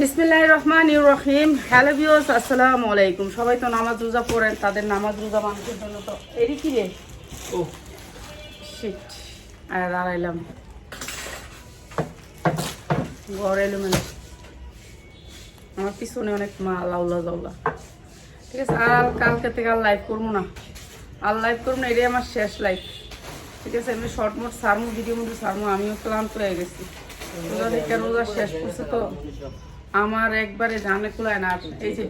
বিসমিল্লাহ রহমান রহিম। হ্যালো বিওস আসসালামু আলাইকুম। সবাই তো নামাজ রোজা পড়েন তাদের নামাজ রোজা মানুষের জন্য তো। এরই কি রে? ও। শিট আর দাঁড়াইলাম। ঘর এলো মানে আমার পিছনে অনেক মা লাউলা জাউলা। ঠিক আছে আর কালকে থেকে আর লাইভ করব না। আর লাইভ করব না এটাই আমার শেষ লাইভ ঠিক আছে এমনি শর্ট মোট সারমু ভিডিও মধ্যে সারমু আমিও ক্লান্ত হয়ে গেছি। রোজা থেকে রোজা শেষ করছে তো। আমার একবারে জানে কুলায় না। এই যে,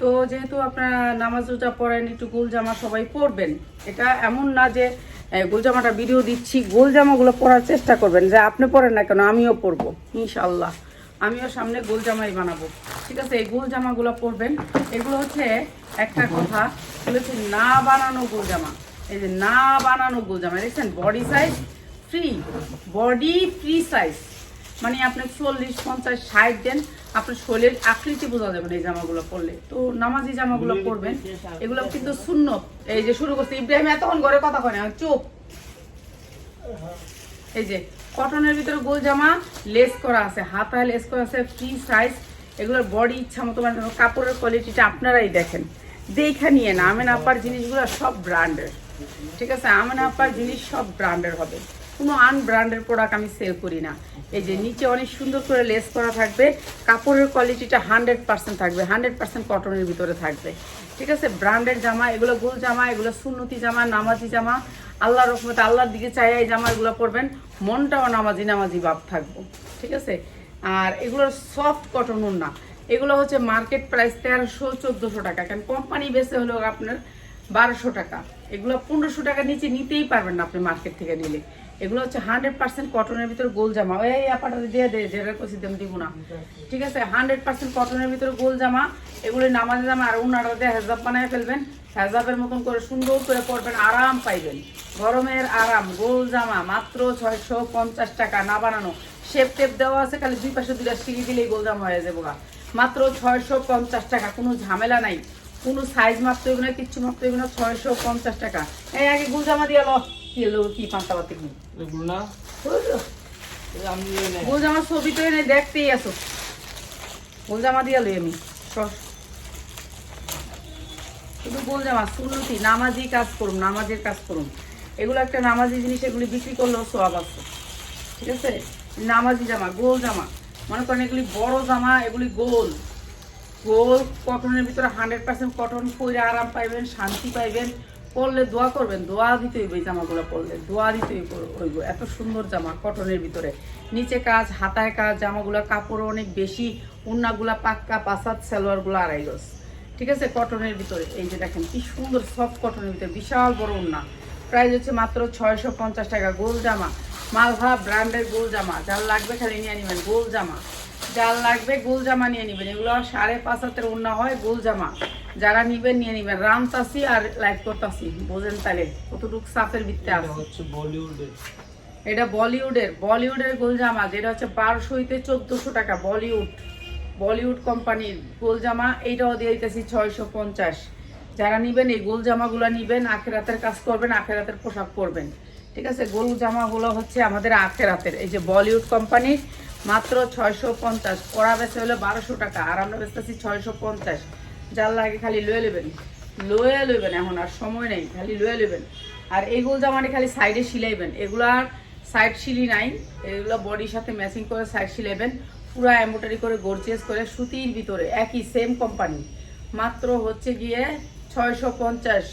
তো যেহেতু আপনারা নামাজ রোজা পড়েন, একটু গোল জামা সবাই পরবেন এটা এমন না যে গোল জামাটা ভিডিও দিচ্ছি গোল জামাগুলো পরার চেষ্টা করবেন, যে আপনি পরেন না কেন, আমিও পরবো ইনশাল্লাহ আমিও সামনে গোল জামাই বানাবো। ঠিক আছে, এই গোল জামাগুলো পরবেন এগুলো হচ্ছে একটা কথা হচ্ছে না বানানো গোল জামা এই যে না বানানো গোল জামা দেখছেন? Body size free body free size মানে আপনি চল্লিশ পঞ্চাশ ষাট দেন আপনার শরীরের আকৃতি বোঝা যাবে না এই জামাগুলো পরলে। তো নামাজি জামাগুলো পরবেন। এগুলো কিন্তু শূন্য এই যে শুরু করছে ইব্রাহিম এতক্ষণ ঘরে কথা কয় না চুপ। এই যে কটনের ভিতরে গোল জামা লেস করা আছে হাতায় লেস করা আছে ফ্রি সাইজ এগুলোর বডি ইচ্ছা মতো মানে কাপড়ের কোয়ালিটিটা আপনারাই দেখেন। দেখে নিয়ে না আমেন আপার জিনিসগুলো সব ব্র্যান্ডের ঠিক আছে? আমেন আপার জিনিস সব ব্র্যান্ডের হবে। কোনো আনব্র্যান্ডের প্রোডাক্ট আমি সেল করি না। এই যে নিচে অনেক সুন্দর করে লেস করা থাকবে, কাপড়ের কোয়ালিটিটা হান্ড্রেড পার্সেন্ট থাকবে হান্ড্রেড পার্সেন্ট কটনের ভিতরে থাকবে। ঠিক আছে? ব্র্যান্ডের জামা, এগুলো গোল জামা, এগুলো সুন্নতি জামা, নামাজি জামা, আল্লাহর রহমতে আল্লাহর দিকে চাই এই জামাগুলো পরবেন, মনটাও নামাজি নামাজি ভাব থাকব। ঠিক আছে? আর এগুলোর সফট কটন না। এগুলো হচ্ছে মার্কেট প্রাইস তেরোশো, চোদ্দোশো টাকা। কারণ কোম্পানি বেসে হলো আপনার বারোশো টাকা। এগুলো পনেরোশো টাকার নিচে নিতেই পারবেন না আপনি মার্কেট থেকে নিলে। এগুলো হচ্ছে হান্ড্রেড পার্সেন্ট কটনের ভিতরে গোল জামা। এই আপাটা দিয়ে দে যেটা কষি দেম দিব না। ঠিক আছে। হান্ড্রেড পার্সেন্ট কটনের ভিতরে গোল জামা এগুলো নামাজ জামা আর উনারা দিয়ে হেজাব বানায় ফেলবেন। হেজাবের মতন করে সুন্দর করে পরবেন আরাম পাইবেন। গরমের আরাম গোল জামা মাত্র ছয়শো পঞ্চাশ টাকা না বানানো। শেপ টেপ দেওয়া আছে খালি দুই পাশে দুইটা সিঁড়ি দিলেই গোল জামা হয়ে যাব গা। মাত্র ছয়শো পঞ্চাশ টাকা কোনো ঝামেলা নাই। কোনো সাইজ মাপতে হবে না কিচ্ছু মাপতে হবে না ছয়শো পঞ্চাশ টাকা। এই আগে গোল জামা দিয়ে লো। কি কি পান্তা পাতে? কি এগুলো না? এই আমি নিয়ে নেই। গোল জামার ছবি তো এনে দেখতেই আসো গোল দিয়ে লই আমি। শুধু গোল সুন্নতি নামাজি কাজ করুন নামাজের কাজ করুন এগুলো একটা নামাজি জিনিস এগুলি বিক্রি করলেও সব আছে। ঠিক আছে? নামাজি জামা গোল জামা। মনে করেন এগুলি বড় জামা এগুলি গোল। গোল কটনের ভিতরে হান্ড্রেড পার্সেন্ট কটন পরে আরাম পাইবেন শান্তি পাইবেন। পরলে দোয়া করবেন, দোয়া দিতে হইবে এই জামাগুলো পরলে, দোয়া দিতে হইব এত সুন্দর জামা কটনের ভিতরে। নিচে কাজ, হাতায় কাজ, জামাগুলো কাপড় অনেক বেশি, উন্নাগুলা পাক্কা পাসাদ, সালোয়ারগুলো আড়াই গজ। ঠিক আছে? কটনের ভিতরে। এই যে দেখেন, কি সুন্দর সফট কটনের ভিতরে, বিশাল বড় উন্না। প্রাইস হচ্ছে মাত্র ছয়শো পঞ্চাশ টাকা, গোল জামা। মালভা ব্র্যান্ডের গোল জামা। যার লাগবে খালি নিয়ে নিবেন, গোল জামা। যার লাগবে গোল জামা নিয়ে নিবেন। এগুলো সাড়ে পাঁচ হাতের উন্না হয়, গোল জামা। যারা নিবেন নিয়ে নিবেন। রামতাসি আর লাইক করতাসি বোঝেন তাহলে কতটুকু সাফের ভিত্তে আছে। হচ্ছে বলিউডের। এটা বলিউডের বলিউডের গোলজামা যেটা হচ্ছে বারোশো হইতে চোদ্দোশো টাকা বলিউড। বলিউড কোম্পানির গোলজামা এইটাও দিয়ে দিতেছি ছয়শো পঞ্চাশ। যারা নিবেন এই গোল জামাগুলো নিবেন আখেরাতের কাজ করবেন আখেরাতের পোশাক পরবেন। ঠিক আছে? গোল জামাগুলো হচ্ছে আমাদের আখেরাতের। এই যে বলিউড কোম্পানির মাত্র ছয়শো পঞ্চাশ। পরা বেচে হলো বারোশো টাকা আর আমরা বেচতেছি ছয়শো পঞ্চাশ। যার লাগে খালি লয়ে নেবেন লয়ে লইবেন এখন, আর সময় নেই, খালি লয়ে নেবেন আর এই গোল জামাটি খালি সাইডে সিলাইবেন। এগুলার সাইড সিলি নাই, এগুলো বডির সাথে ম্যাচিং করে সাইড সিলাইবেন। পুরো এম্বোটারি করে গর্জিয়াস করে সুতির ভিতরে, একই সেম কোম্পানি মাত্র হচ্ছে গিয়ে ছয়শো পঞ্চাশ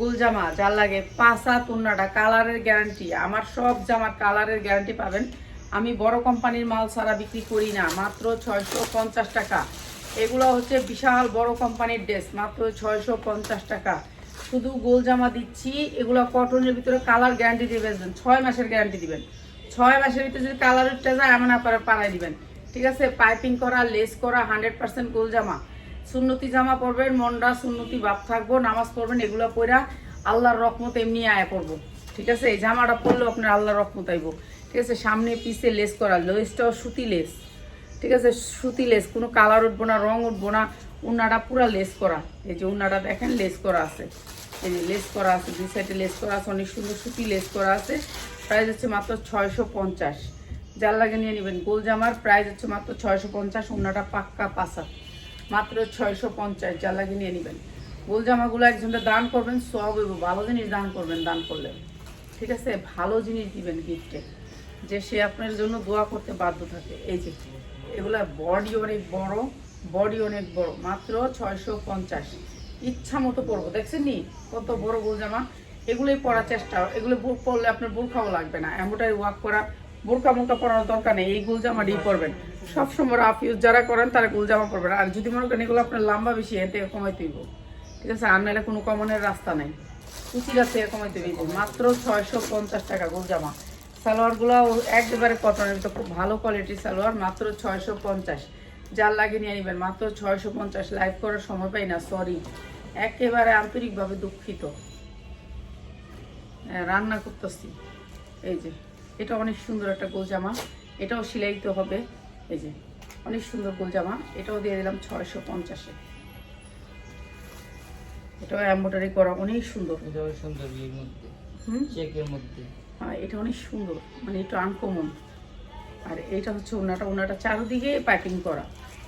গুল জামা, যার লাগে পাঁচা তুন্নাটা কালারের গ্যারান্টি আমার সব জামার কালারের গ্যারান্টি পাবেন। আমি বড় কোম্পানির মাল ছাড়া বিক্রি করি না, মাত্র ছয়শো পঞ্চাশ টাকা। এগুলো হচ্ছে বিশাল বড় কোম্পানির ড্রেস, মাত্র ছয়শো পঞ্চাশ টাকা। শুধু গোল জামা দিচ্ছি, এগুলো কটনের ভিতরে কালার গ্যারান্টি দিয়ে বেচবেন ছয় মাসের গ্যারান্টি দিবেন। ছয় মাসের ভিতরে যদি কালার উঠতে যায়, এমন আপনারা পাড়ায় দিবেন। ঠিক আছে, পাইপিং করা, লেস করা, হান্ড্রেড পার্সেন্ট গোল জামা। সুন্নতি জামা পরবেন, মন্ডা, সুন্নতি, বাপ থাকব, নামাজ পড়বেন, এগুলো পইরা আল্লাহর রহমত এমনি আয়া পড়ব। ঠিক আছে, এই জামাটা পরলেও আপনার আল্লাহর রহমত আইব। ঠিক আছে, সামনে, পিছে লেস করা, লেসটাও সুতি লেস। ঠিক আছে? সুতি লেস, কোনো কালার উঠবো না, রং উঠবো না, উন্নাটা পুরা লেস করা। এই যে উন্নাটা দেখেন, লেস করা আছে। এই যে লেস করা আছে, দুই সাইডে লেস করা আছে, অনেক সুন্দর সুতি লেস করা আছে। প্রাইস হচ্ছে মাত্র ছয়শো পঞ্চাশ। যার লাগে নিয়ে নেবেন। গোল জামার প্রাইস হচ্ছে মাত্র ছয়শো পঞ্চাশ অন্যটা পাক্কা পাসা মাত্র ছয়শো পঞ্চাশ, যার লাগে নিয়ে নেবেন। গোল জামাগুলো একজনটা দান করবেন, সব ভালো জিনিস দান করবেন, দান করলে। ঠিক আছে? ভালো জিনিস দিবেন গিফটে যে সে আপনার জন্য দোয়া করতে বাধ্য থাকে। এই যে। এগুলা বডি অনেক বড় বডি অনেক বড়। মাত্র ছয়শো পঞ্চাশ। ইচ্ছা মতো পরবো দেখছেন নি? কত বড় গোল জামা। এগুলোই পরার চেষ্টা। এগুলো পরলে আপনার বোরখাও লাগবে না। এমনটাই ওয়াক করা। বোরকা মোরকা পরানোর দরকার নেই। এই গোল জামাটি পরবেন। সবসময় রাফ ইউজ যারা করেন, তারা গোল জামা পরবেন। আর যদি মনে করেন এগুলো আপনার লম্বা বেশি, এতে কমাই তুইব। ঠিক আছে? আর নাহলে কোনো কমনের রাস্তা নেই। কুচি থেকে কমাই তুইব। মাত্র ছয়শো পঞ্চাশ টাকা গোল জামা। সালোয়ারগুলো একবারে কটনের ভিতর খুব ভালো কোয়ালিটির সালোয়ার মাত্র ছয়শো পঞ্চাশ। যার লাগে নিয়ে নেবেন মাত্র ছয়শো পঞ্চাশ। লাইভ করার সময় পাই না সরি একেবারে আন্তরিকভাবে দুঃখিত। হ্যাঁ, রান্না করতেছি। এই যে এটা অনেক সুন্দর একটা গোলজামা এটাও সিলাইতে হবে। এই যে অনেক সুন্দর গোলজামা এটাও দিয়ে দিলাম ছয়শো পঞ্চাশে এটাও এম্ব্রয়ডারি করা অনেক সুন্দর। এটা সুন্দর মধ্যে হুম? চেকের মধ্যে। এটা অনেক সুন্দর মানে একটু আনকমন আর এটা হচ্ছে ওনাটা ওনাটা চারদিকে পাইপিং করা।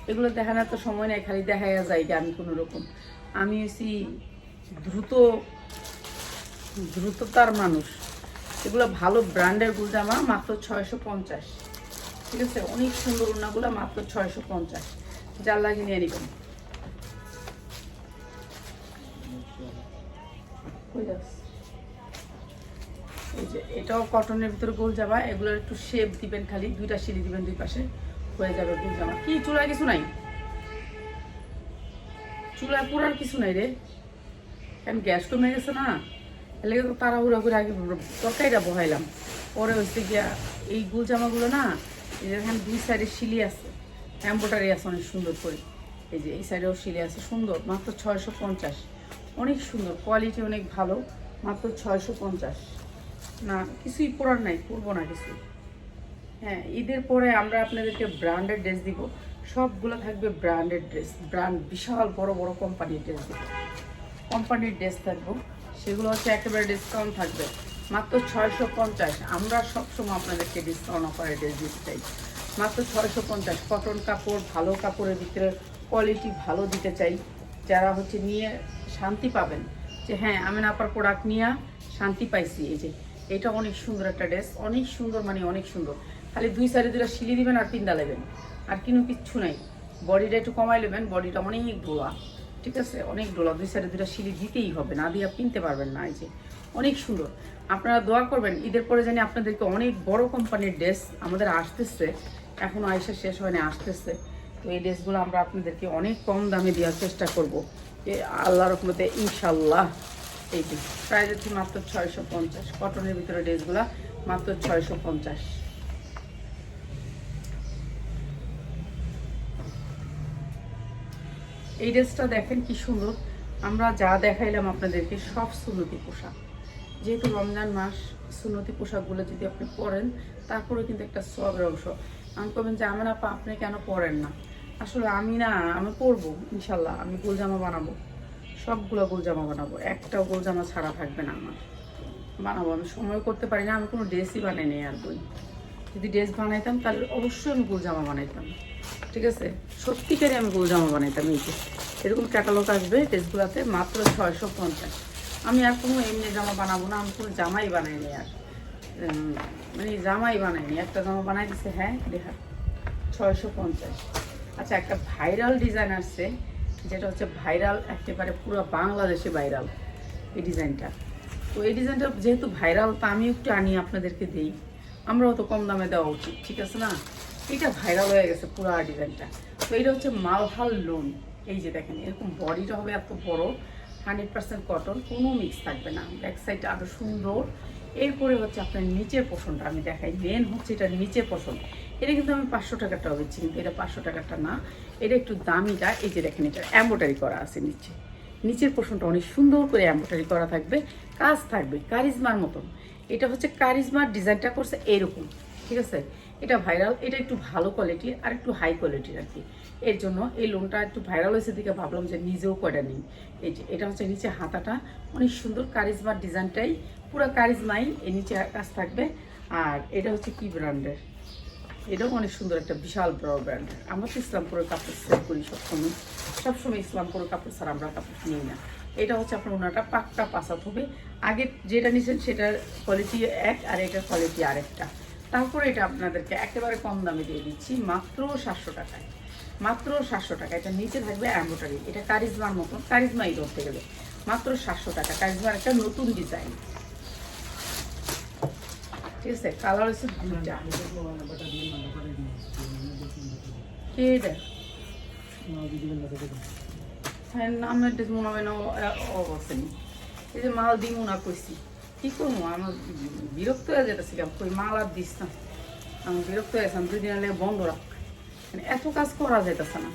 এগুলো দেখানোর তো সময় নেই, খালি দেখাইয়া যায় যে আমি কোনো রকম আমি হচ্ছি দ্রুত, দ্রুততার মানুষ। এগুলো ভালো ব্র্যান্ডের গুলজামা মাত্র ছয়শো পঞ্চাশ। ঠিক আছে? অনেক সুন্দর ওনাগুলো মাত্র ছয়শো পঞ্চাশ। যার লাগিয়ে নিয়ে নেবেন? এই যে এটাও কটনের ভিতরে গোল জামা, এগুলোর একটু শেপ দিবেন খালি, দুইটা সিলি দিবেন দুই পাশে, হয়ে যাবে গোল জামা। কি, চুলায় কিছু নাই? চুলায় পুরার কিছু নাই রে। কারণ গ্যাস কমে গেছে না? এলে তাড়াহুড়া করে আগে তরকারিটা বহাইলাম। পরে হচ্ছে গিয়া এই গোল জামাগুলো না এখানে দুই সাইডে সিলি আছে এম্ব্রয়ডারি আছে অনেক সুন্দর করে। এই যে এই সাইডেও সিলি আছে, সুন্দর, মাত্র ছয়শো পঞ্চাশ। অনেক সুন্দর কোয়ালিটি অনেক ভালো, মাত্র ছয়শো পঞ্চাশ। না, কিছুই পরার নাই, পরবো না কিছু। হ্যাঁ ঈদের পরে আমরা আপনাদেরকে ব্র্যান্ডেড ড্রেস দিব। সবগুলো থাকবে ব্র্যান্ডেড ড্রেস ব্র্যান্ড বিশাল বড় বড় কোম্পানির ড্রেস দিব। কোম্পানির ড্রেস থাকব, সেগুলো হচ্ছে একেবারে ডিসকাউন্ট থাকবে। মাত্র ছয়শো পঞ্চাশ, আমরা সবসময় আপনাদেরকে ডিসকাউন্ট অফারে ড্রেস দিতে চাই। মাত্র ছয়শো পঞ্চাশ কটন কাপড়, ভালো কাপড়ের ভিতরে কোয়ালিটি ভালো দিতে চাই। যারা হচ্ছে নিয়ে শান্তি পাবেন। যে হ্যাঁ আমি না আপার প্রোডাক্ট নিয়ে শান্তি পাইছি, এই যে এটা অনেক সুন্দর একটা ড্রেস, অনেক সুন্দর মানে অনেক সুন্দর। খালি দুই সাইডে দুটা সিলি দিবেন আর পিন্দা নেবেন আর কোনো কিচ্ছু নাই। বডিটা একটু কমাই নেবেন, বডিটা অনেক ডোলা ঠিক আছে? অনেক ডোলা দুই সাইডে দুটা সিলি দিতেই হবে, না দিয়ে কিনতে পারবেন না, এই যে। অনেক সুন্দর। আপনারা দোয়া করবেন, ঈদের পরে জানি আপনাদেরকে অনেক বড় কোম্পানির ড্রেস আমাদের আসতেছে। এখনও আইসা শেষ হয়নি, আসতেছে। তো এই ড্রেসগুলো আমরা আপনাদেরকে অনেক কম দামে দেওয়ার চেষ্টা করব। আল্লাহ রকমতে ইনশাল্লাহ এই যে প্রাইস হচ্ছে মাত্র ছয়শো পঞ্চাশ। কটনের ভিতরে ড্রেসগুলো মাত্র ছয়শো পঞ্চাশ। এই ড্রেসটা দেখেন কি সুন্দর। আমরা যা দেখাইলাম আপনাদেরকে সব সুন্নতি পোশাক। যেহেতু রমজান মাস, সুন্নতি পোশাকগুলো যদি আপনি পরেন, তারপরে কিন্তু একটা সবের অংশ। আমি করবেন যে আমার আপা, আপনি কেন পরেন না? আসলে আমি না, আমি পরবো, ইনশাল্লাহ। আমি গোলজামা বানাবো। সবগুলো গোলজামা বানাবো। একটাও গোলজামা ছাড়া থাকবে না আমার। বানাবো। আমি সময় করতে পারি না, আমি কোনো ড্রেসই বানাই নেই আর বই। যদি ড্রেস বানাইতাম, তাহলে অবশ্যই আমি গোলজামা বানাইতাম। ঠিক আছে? সত্যিকারই আমি গোলজামা বানাইতাম এই যে। এরকম ক্যাটালগ আসবে ড্রেসগুলোতে মাত্র ছয়শো পঞ্চাশ। আমি আর কোনো এমনি জামা বানাবো না, আমি কোনো জামাই বানাইনি আর। মানে জামাই বানাইনি একটা জামা বানাই দিছে হ্যাঁ দেখা। ছয়শো পঞ্চাশ। আচ্ছা একটা ভাইরাল ডিজাইন আসছে। যেটা হচ্ছে ভাইরাল, একেবারে পুরো বাংলাদেশে ভাইরাল এই ডিজাইনটা। তো এই ডিজাইনটা যেহেতু ভাইরাল, তা আমি একটু আনি আপনাদেরকে দিই। আমরাও তো কম দামে দেওয়া উচিত, ঠিক আছে না? এটা ভাইরাল হয়ে গেছে পুরো ডিজাইনটা। তো এটা হচ্ছে মালহাল লোন। এই যে দেখেন, এরকম বডিটা হবে এত বড়, হান্ড্রেড পার্সেন্ট কটন, কোনো মিক্স থাকবে না। ব্যাক সাইডটা আরও সুন্দর। এরপরে হচ্ছে আপনার নিচের পোষণটা আমি দেখাই। মেন হচ্ছে এটা নিচের পোষণ। এটা কিন্তু আমি পাঁচশো টাকাটা বেচছি কিন্তু এটা পাঁচশো টাকাটা না। এটা একটু দামিটা, এই যে দেখেন এটা এম্ব্রয়ডারি করা আছে নিচে। নিচের পোষণটা অনেক সুন্দর করে এম্ব্রয়ডারি করা থাকবে, কাজ থাকবে, কারিজমার মতন। এটা হচ্ছে কারিজমার ডিজাইনটা করছে এরকম, ঠিক আছে? এটা ভাইরাল এটা একটু ভালো কোয়ালিটির আর একটু হাই কোয়ালিটির আর কি। এর জন্য এই লোনটা একটু ভাইরাল হয়েছে দিকে ভাবলাম যে নিজেও কয়টা নিই। এই যে, এটা হচ্ছে নিচে হাতাটা, অনেক সুন্দর কারিজমার ডিজাইনটাই, পুরো কারিজমাই এর নিচে কাজ থাকবে। আর এটা হচ্ছে কি ব্র্যান্ডের এটাও অনেক সুন্দর একটা বিশাল বড় ব্র্যান্ড আমরা তো ইসলামপুরের কাপড় সেল করি সবসময়। সবসময় ইসলামপুরের কাপড় ছাড়া আমরা কাপড় নিই না। এটা হচ্ছে আপনার ওনাটা পাক্কা পাসাত হবে। আগে যেটা নিয়েছেন সেটার কোয়ালিটি এক, আর এটার কোয়ালিটি আরেকটা। তারপরে এটা আপনাদেরকে একেবারে কম দামে দিয়ে দিচ্ছি, মাত্র সাতশো টাকায়। মাত্র সাতশো টাকা। এটা নিচে থাকবে অ্যাম্বোটারি এটা কারিজমার মতন কারিজমাই ধরতে গেলে। মাত্র সাতশো টাকা। কারিজমার একটা নতুন ডিজাইন ঠিক আছে, কালার হচ্ছে এটা হ্যাঁ নামের ডেস মনে হয় এই যে মাল দিমু না কইছি। কি করব? আমার বিরক্ত হয়ে যেতেছিলাম কই মাল আর দিস না। আমি বিরক্ত হয়ে গেছিলাম দুই দিন আগে বন্ধ রাখ। মানে এত কাজ করা যেতেছে না।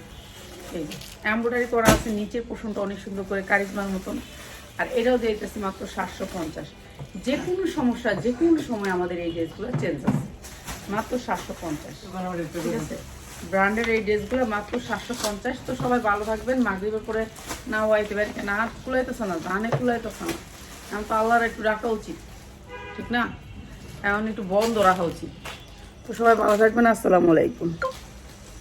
এই এম্ব্রয়ডারি করা আছে, নিচের পোষণটা অনেক সুন্দর করে কারিজমার মতন। আর এটাও দিতেছি মাত্র সাতশো পঞ্চাশ। যে কোনো সমস্যা যে কোনো সময় আমাদের এই ড্রেসগুলো চেঞ্জ আছে। মাত্র সাতশো পঞ্চাশ। ঠিক আছে? ব্র্যান্ডের এই ড্রেসগুলো মাত্র সাতশো পঞ্চাশ। তো সবাই ভালো থাকবেন, মাগরীবের পরে না হওয়াইতে পারি না হাত কুলাইতেছে না ধানে কুলাইতেছে না। এখন তো আল্লাহর একটু রাখা উচিত। ঠিক না? এখন একটু বন্ধ রাখা উচিত। তো সবাই ভালো থাকবেন, আসসালামু আলাইকুম।